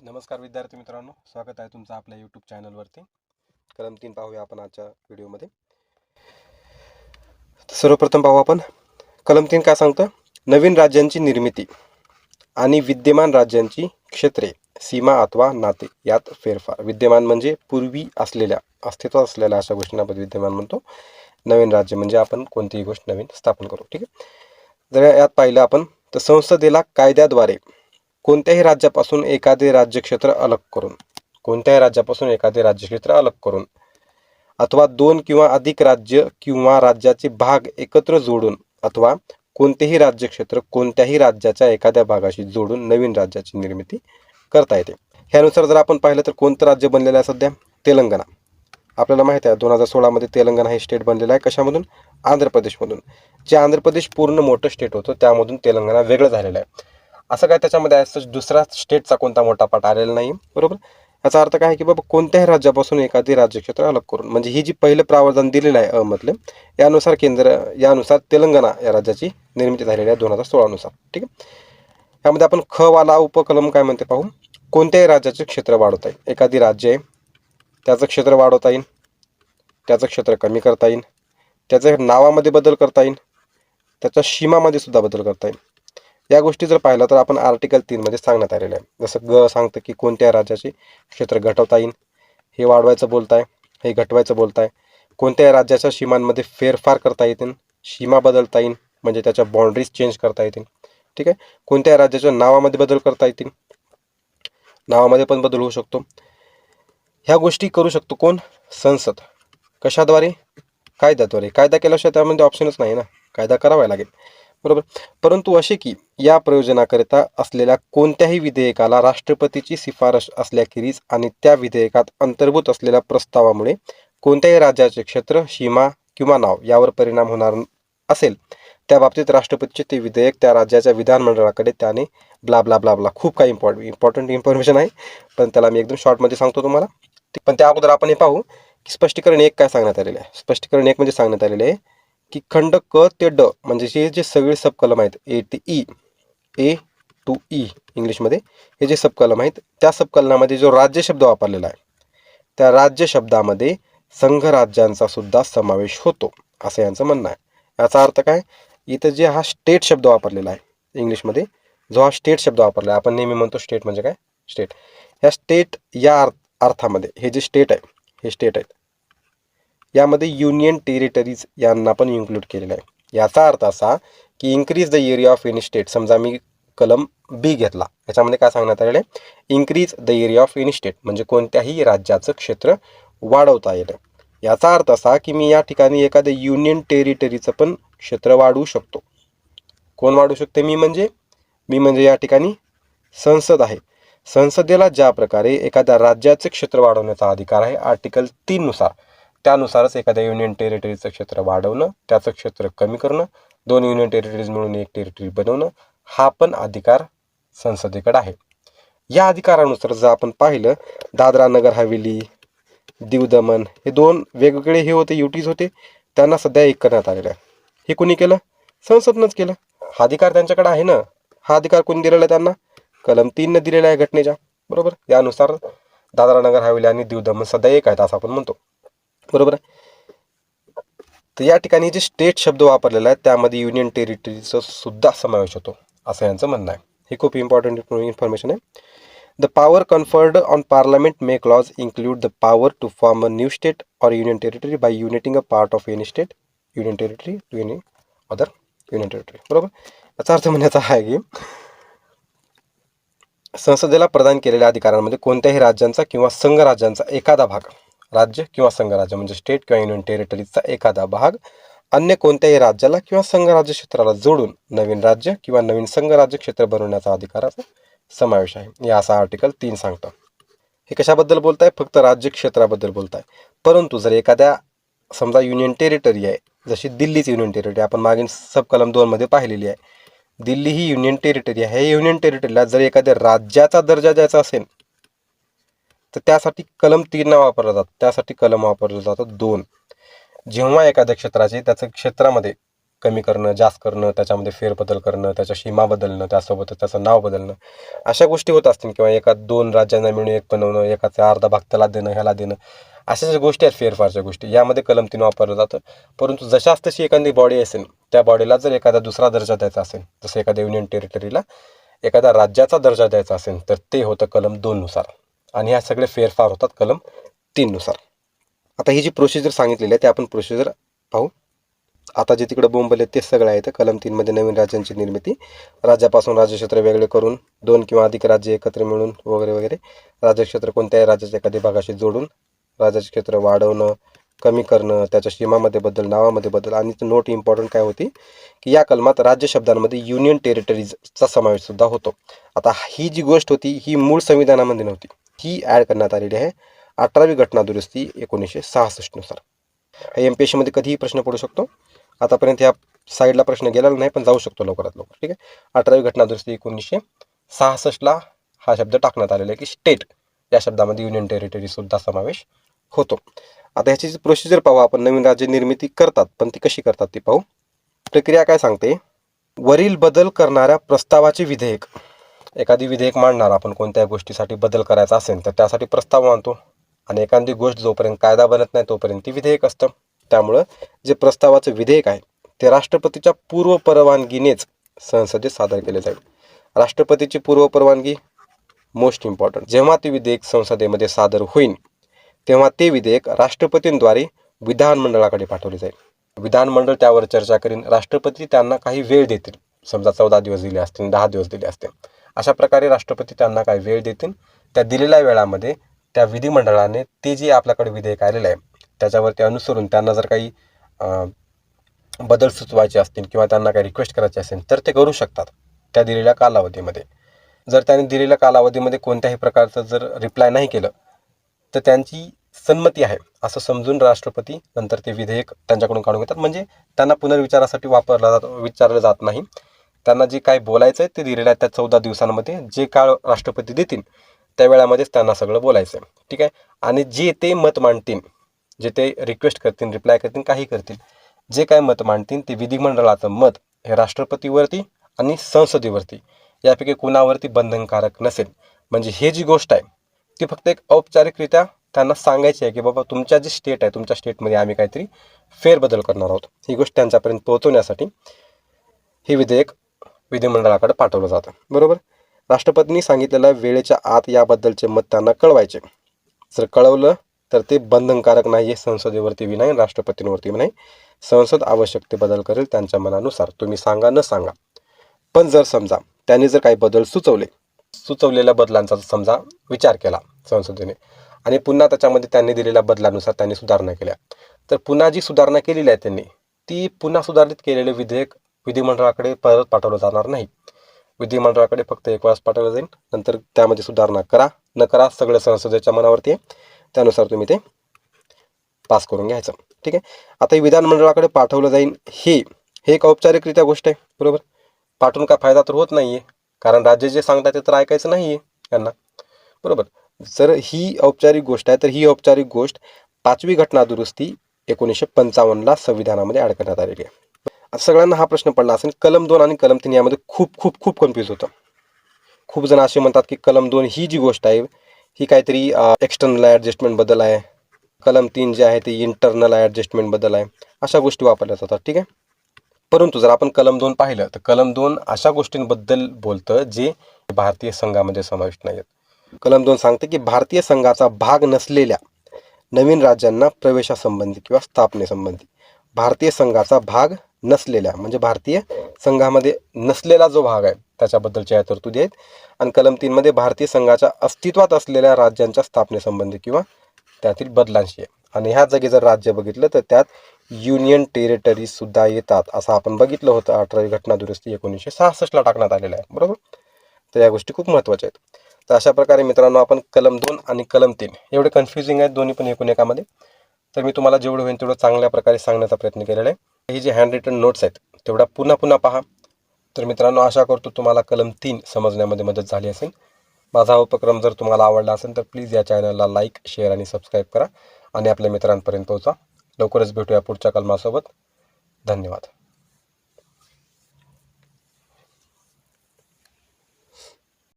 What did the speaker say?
नमस्कार विद्यार्थी मित्रांनो स्वागत आहे तुमचं आपल्या यूट्यूब चॅनलवरती कलम तीन पाहूया आपण आजच्या व्हिडिओमध्ये सर्वप्रथम पाहू आपण कलम तीन काय सांगतं? नवीन राज्यांची निर्मिती आणि विद्यमान राज्यांची क्षेत्रे सीमा अथवा नाते यात फेरफार. विद्यमान म्हणजे पूर्वी असलेल्या अस्तित्वात असलेल्या अशा गोष्टींना आपण विद्यमान म्हणतो. नवीन राज्य म्हणजे आपण कोणतीही गोष्ट नवीन स्थापन करू. ठीक आहे? जर यात पाहिलं आपण तर संसदेला कायद्याद्वारे कोणत्याही राज्यापासून एखादे राज्यक्षेत्र अलग करून कोणत्याही राज्यापासून एखादे राज्यक्षेत्र अलग करून अथवा दोन किंवा अधिक राज्य किंवा राज्याचे भाग एकत्र जोडून अथवा कोणतेही राज्यक्षेत्र कोणत्याही राज्याच्या एखाद्या भागाशी जोडून नवीन राज्याची निर्मिती करता येते. ह्यानुसार जर आपण पाहिलं तर कोणतं राज्य बनलेलं आहे सध्या? तेलंगणा. आपल्याला माहीत आहे दोन हजार सोळामध्ये तेलंगणा हे स्टेट बनलेलं आहे. कशामधून? आंध्र प्रदेशमधून. जे आंध्र प्रदेश पूर्ण मोठं स्टेट होतं त्यामधून तेलंगणा वेगळं झालेलं आहे. असं काय त्याच्यामध्ये असं दुसऱ्या स्टेटचा कोणता मोठा पाठ आलेला नाही बरोबर? याचा अर्थ काय आहे की बाबा कोणत्याही राज्यापासून एखादी राज्यक्षेत्र अलग करून म्हणजे ही जी पहिलं प्रावधान दिलेलं आहे अमधलं यानुसार केंद्र यानुसार तेलंगणा या राज्याची निर्मिती झालेली आहे दोन हजार सोळानुसार ठीक आहे? यामध्ये आपण ख वाला उपकलम काय म्हणते पाहू? कोणत्याही राज्याचे क्षेत्र वाढवता येईल. एखादी राज्य आहे त्याचं क्षेत्र वाढवता येईल त्याचं क्षेत्र कमी करता येईल त्याच्या नावामध्ये बदल करता येईल त्याच्या सीमामध्ये सुद्धा बदल करता येईल. या गोष्टी जर पाहिलं तर आपण आर्टिकल तीनमध्ये सांगण्यात आलेलं आहे. जसं ग सांगतं की कोणत्या राज्याचे क्षेत्र घटवता येईल हे वाढवायचं बोलताय हे घटवायचं बोलताय. कोणत्या राज्याच्या सीमांमध्ये फेरफार करता येतील सीमा बदलता येईल म्हणजे त्याच्या बाउंड्रीज चेंज करता येतील. ठीक आहे? कोणत्या राज्याच्या नावामध्ये बदल करता येतील नावामध्ये पण बदल होऊ शकतो. ह्या गोष्टी करू शकतो कोण? संसद. कशाद्वारे? कायद्याद्वारे. कायदा केल्याशिवाय त्यामध्ये ऑप्शनच नाही ना. कायदा करावा लागेल. बरोबर. परंतु असे की या प्रयोजनाकरिता असलेल्या कोणत्याही विधेयकाला राष्ट्रपतीची शिफारस असल्याखेरीज आणि त्या विधेयकात अंतर्भूत असलेल्या प्रस्तावामुळे कोणत्याही राज्याचे क्षेत्र सीमा किंवा नाव यावर परिणाम होणार असेल त्या बाबतीत राष्ट्रपतीचे ते विधेयक त्या राज्याच्या विधानमंडळाकडे त्याने ब्ला ब्ला ब्ला ब्ला खूप काही इम्पॉर्ट इम्पॉर्टंट इन्फॉर्मेशन आहे. पण त्याला मी एकदम शॉर्टमध्ये सांगतो तुम्हाला. पण त्या अगोदर आपण हे पाहू की स्पष्टीकरण एक काय सांगण्यात आलेलं आहे? स्पष्टीकरण एक म्हणजे सांगण्यात आलेले आहे की खंड क ते ड म्हणजे जे जे सगळे सबकलम आहेत ए ते ई ए टू ई इंग्लिशमध्ये हे जे सबकलम आहेत त्या सबकलनामध्ये जो राज्य शब्द वापरलेला आहे त्या राज्य शब्दामध्ये संघराज्यांचा सुद्धा समावेश होतो असं यांचं म्हणणं आहे. याचा अर्थ काय? इथं जे हा स्टेट शब्द वापरलेला आहे इंग्लिशमध्ये जो हा स्टेट शब्द वापरला आहे आपण नेहमी म्हणतो स्टेट म्हणजे काय? स्टेट ह्या स्टेट या अर्थ अर्थामध्ये हे जे स्टेट आहे हे स्टेट आहेत. यामध्ये युनियन टेरिटरीज यांना पण इन्क्लूड केलेलं आहे. याचा अर्थ असा की increase the area of any state समजा मी कलम बी घेतला. याच्यामध्ये काय सांगण्यात आलेलं आहे? Increase the area of any state म्हणजे कोणत्याही राज्याचं क्षेत्र वाढवता येईल याचा अर्थ असा की मी या ठिकाणी एखाद्या युनियन टेरिटरीचं पण क्षेत्र वाढवू शकतो. कोण वाढवू शकते? मी म्हणजे? मी म्हणजे या ठिकाणी संसद आहे. संसदेला ज्या प्रकारे एखाद्या राज्याचे क्षेत्र वाढवण्याचा अधिकार आहे आर्टिकल तीननुसार त्यानुसारच एखाद्या युनियन टेरिटरीचं क्षेत्र वाढवणं त्याचं क्षेत्र कमी करणं दोन युनियन टेरिटरीज मिळून एक टेरिटरी बनवणं हा पण अधिकार संसदेकडे आहे. या अधिकारानुसार जर आपण पाहिलं दादरा नगर हवेली दीव दमन हे दोन वेगवेगळे हे होते युटीज होते त्यांना सध्या एक करण्यात आलेलं आहे. हे कोणी केलं? संसदनंच केलं. हा अधिकार त्यांच्याकडे आहे ना? हा अधिकार कोणी दिलेला आहे त्यांना? कलम तीननं दिलेला आहे घटनेच्या. बरोबर? यानुसार दादरा नगर हवेली आणि दीव दमन सध्या एक आहेत असं आपण म्हणतो. बरोबर आहे? तर या ठिकाणी जे स्टेट शब्द वापरलेला आहे त्यामध्ये युनियन टेरिटरीचा सुद्धा समावेश होतो असं यांचं म्हणणं आहे. हे खूप इम्पॉर्टंट इन्फॉर्मेशन आहे. The power conferred on parliament make laws include the power to form a new state or union territory by uniting a part of any state union territory to any other union territory बरोबर? याचा अर्थ म्हणण्याचा आहे की संसदेला प्रदान केलेल्या अधिकारांमध्ये कोणत्याही राज्यांचा किंवा संघ राज्यांचा एखादा भाग राज्य किंवा संघराज्य म्हणजे स्टेट किंवा युनियन टेरिटरीचा एखादा भाग अन्य कोणत्याही राज्याला किंवा संघराज्य क्षेत्राला जोडून नवीन राज्य किंवा नवीन संघराज्य क्षेत्र बनवण्याचा अधिकाराचा समावेश आहे. या असा आर्टिकल तीन सांगतो. हे कशाबद्दल बोलताय? फक्त राज्य क्षेत्राबद्दल बोलताय. परंतु जर एखाद्या समजा युनियन टेरिटरी आहे जशी दिल्लीची युनियन टेरिटरी आपण मागील सब कलम दोनमध्ये पाहिलेली आहे. दिल्ली ही युनियन टेरिटरी आहे. हे युनियन टेरिटरीला जर एखाद्या राज्याचा दर्जा द्यायचा असेल तर त्यासाठी कलम तीन वापरला जातो. त्यासाठी कलम वापरलं जातं दोन. जेव्हा एखाद्या क्षेत्राचे त्याचं क्षेत्रामध्ये कमी करणं जास्त करणं त्याच्यामध्ये फेरबदल करणं त्याच्या सीमा बदलणं त्यासोबतच त्याचं नाव बदलणं अशा गोष्टी होत असतील किंवा एका दोन राज्यांना मिळून एक बनवणं एकाचा अर्धा भाग त्याला देणं ह्याला देणं अशा ज्या गोष्टी आहेत फेरफारच्या गोष्टी यामध्ये कलम तीन वापरलं जातं. परंतु जशाच तशी एखादी बॉडी असेल त्या बॉडीला जर एखादा दुसरा दर्जा द्यायचा असेल जसं एखाद्या युनियन टेरिटरीला एखाद्या राज्याचा दर्जा द्यायचा असेल तर ते होतं कलम दोननुसार. आणि ह्या सगळे फेरफार होतात कलम तीननुसार आता ही जी प्रोसिजर सांगितलेली आहे ते आपण प्रोसिजर पाहू. आता जे तिकडे बोंबले ते सगळं आहे. तर कलम तीनमध्ये नवीन राज्यांची निर्मिती. राज्यापासून राज्यक्षेत्र वेगळे करून दोन किंवा अधिक राज्य एकत्र मिळून वगैरे वगैरे. राज्यक्षेत्र कोणत्याही राज्याच्या एखाद्या भागाशी जोडून राज्याचे क्षेत्र वाढवणं कमी करणं त्याच्या सीमामध्ये बदल नावामध्ये बदल. आणि नोट इम्पॉर्टंट काय होती? की या कलमात राज्य शब्दांमध्ये युनियन टेरिटरीजचा समावेश सुद्धा होतो. आता ही जी गोष्ट होती ही मूळ संविधानामध्ये नव्हती. ही ॲड करण्यात आलेली आहे. अठरावी घटना दुरुस्ती एकोणीसशे सहासष्टनुसार एम पी एस सीमध्ये कधीही प्रश्न पडू शकतो. आतापर्यंत ह्या साईडला प्रश्न गेलेला नाही पण जाऊ शकतो लवकरात लवकर. ठीक आहे? अठरावी घटना दुरुस्ती एकोणीसशे सहासष्टला हा शब्द टाकण्यात आलेला आहे की स्टेट या शब्दामध्ये युनियन टेरिटरीसुद्धा समावेश होतो. आता ह्याची जी प्रोसिजर पाहू. आपण नवीन राज्य निर्मिती करतात पण ती कशी करतात ती पाहू. प्रक्रिया काय सांगते? वरील बदल करणाऱ्या प्रस्तावाचे विधेयक. एखादी विधेयक मांडणार आपण कोणत्या गोष्टीसाठी बदल करायचा असेल तर त्यासाठी प्रस्ताव मानतो. आणि एखादी गोष्ट जोपर्यंत कायदा बनत नाही तोपर्यंत ती विधेयक असतं. त्यामुळं जे प्रस्तावाचं विधेयक आहे ते राष्ट्रपतीच्या पूर्व परवानगीनेच संसदेत सादर केले जाईल. राष्ट्रपतीची पूर्व परवानगी मोस्ट इम्पॉर्टंट जेव्हा ते विधेयक संसदेमध्ये सादर होईल तेव्हा ते विधेयक राष्ट्रपतींद्वारे विधानमंडळाकडे पाठवले जाईल. विधानमंडळ त्यावर चर्चा करीन राष्ट्रपती त्यांना काही वेळ देतील. समजा चौदा दिवस दिले असतील दहा दिवस दिले असतील. अशा प्रकारे राष्ट्रपती त्यांना काही वेळ देतील. त्या दिलेल्या वेळामध्ये त्या विधिमंडळाने ते जे आपल्याकडे विधेयक आलेलं आहे त्याच्यावरती अनुसरून त्यांना जर काही बदल सुचवायचे असतील किंवा त्यांना काही रिक्वेस्ट करायचे असेल तर ते करू शकतात त्या दिलेल्या कालावधीमध्ये. जर त्यांनी दिलेल्या कालावधीमध्ये कोणत्याही प्रकारचं जर रिप्लाय नाही केलं तर त्यांची संमती आहे असं समजून राष्ट्रपती नंतर ते विधेयक त्यांच्याकडून काढून घेतात. म्हणजे त्यांना पुनर्विचारासाठी वापरला जात विचारलं जात नाही. त्यांना जे काय बोलायचं आहे ते दिलेलं आहे त्या चौदा दिवसांमध्ये. जे काळ राष्ट्रपती देतील त्या वेळामध्येच त्यांना सगळं बोलायचं आहे ठीक आहे? आणि जे ते मत मांडतील जे ते रिक्वेस्ट करतील रिप्लाय करतील काही करतील जे काय मत मांडतील ते विधिमंडळाचं मत हे राष्ट्रपतीवरती आणि संसदेवरती यापैकी कुणावरती बंधनकारक नसेल. म्हणजे हे जी गोष्ट आहे ती फक्त एक औपचारिकरित्या त्यांना सांगायची आहे की बाबा तुमच्या जे स्टेट आहे तुमच्या स्टेटमध्ये आम्ही काहीतरी फेरबदल करणार आहोत. ही गोष्ट त्यांच्यापर्यंत पोहोचवण्यासाठी हे विधेयक विधिमंडळाकडे पाठवलं जातं. बरोबर? राष्ट्रपतींनी सांगितलेल्या वेळेच्या आत याबद्दलचे मत त्यांना कळवायचे. जर कळवलं तर ते बंधनकारक नाही आहे संसदेवरती बी नाही राष्ट्रपतींवरती नाही संसद आवश्यक ते बदल करेल त्यांच्या मनानुसार. तुम्ही सांगा न सांगा. पण जर समजा त्यांनी जर काही बदल सुचवले सुचवलेल्या बदलांचा समजा विचार केला संसदेने आणि पुन्हा त्याच्यामध्ये त्यांनी दिलेल्या बदलानुसार त्यांनी सुधारणा केल्या तर पुन्हा जी सुधारणा केलेली आहे त्यांनी ती पुन्हा सुधारित केलेले विधेयक विधिमंडळाकडे परत पाठवलं जाणार नाही. विधिमंडळाकडे फक्त एक वेळास पाठवलं जाईल. नंतर त्यामध्ये सुधारणा करा. न करा सगळं संसदेच्या मनावरती आहे. त्यानुसार तुम्ही ते पास करून घ्यायचं. ठीक आहे? आता हे विधानमंडळाकडे पाठवलं जाईल हे हे एक औपचारिकरित्या गोष्ट आहे. बरोबर? पाठवून काय फायदा तर होत नाही आहे कारण राज्य जे सांगतात ते तर ऐकायचं नाही आहे यांना. बरोबर? जर ही औपचारिक गोष्ट आहे तर ही औपचारिक गोष्ट पाचवी घटना दुरुस्ती एकोणीसशे पंचावन्नला संविधानामध्ये अडकण्यात करण्यात आलेली आहे. सगळ्यांना हा प्रश्न पडला असेल कलम दोन आणि कलम तीन यामध्ये खूप खूप खूप कन्फ्यूज होतं. खूप जण असे म्हणतात की कलम दोन ही जी गोष्ट आहे ही काहीतरी एक्सटर्नल ॲडजस्टमेंटबद्दल आहे. कलम तीन जे आहे ते इंटरनल ॲडजस्टमेंटबद्दल आहे. अशा गोष्टी वापरल्या जातात ठीक आहे? परंतु जर आपण कलम दोन पाहिलं तर कलम दोन अशा गोष्टींबद्दल बोलतं जे भारतीय संघामध्ये समाविष्ट नाही आहेत कलम दोन सांगते की भारतीय संघाचा भाग नसलेल्या नवीन राज्यांना प्रवेशासंबंधी किंवा स्थापनेसंबंधी भारतीय संघाचा भाग नसलेल्या म्हणजे भारतीय संघामध्ये नसलेला जो भाग आहे त्याच्याबद्दलच्या या तरतुदी आहेत. आणि कलम तीनमध्ये भारतीय संघाच्या अस्तित्वात असलेल्या राज्यांच्या स्थापनेसंबंधी किंवा त्यातील बदलांशी आहे. आणि ह्या जागी जर राज्य बघितलं तर त्यात युनियन टेरिटरीज सुद्धा येतात असं आपण बघितलं होतं. अठरावी घटना दुरुस्ती एकोणीसशे सहासष्टला टाकण्यात आलेलं आहे बरोबर? तर या गोष्टी खूप महत्त्वाच्या आहेत. तर अशा प्रकारे मित्रांनो आपण कलम दोन आणि कलम तीन एवढे कन्फ्युजिंग आहेत दोन्ही पण एकूण एकामध्ये. तर मी तुम्हाला जेवढं होईल तेवढं चांगल्या प्रकारे सांगण्याचा प्रयत्न केलेला आहे. हे जे हँड रिटन नोट्स आहेत तेवढ्या पुन्हा पुन्हा पहा. तर मित्रांनो आशा करतो तुम्हाला कलम तीन समजण्यामध्ये मदत झाली असेल. माझा उपक्रम जर तुम्हाला आवडला असेल तर प्लीज या चॅनलला लाईक शेअर आणि सबस्क्राईब करा. आणि आपल्या मित्रांपर्यंत पोहोचा. लवकरच भेटूया पुढच्या कलमासोबत. धन्यवाद.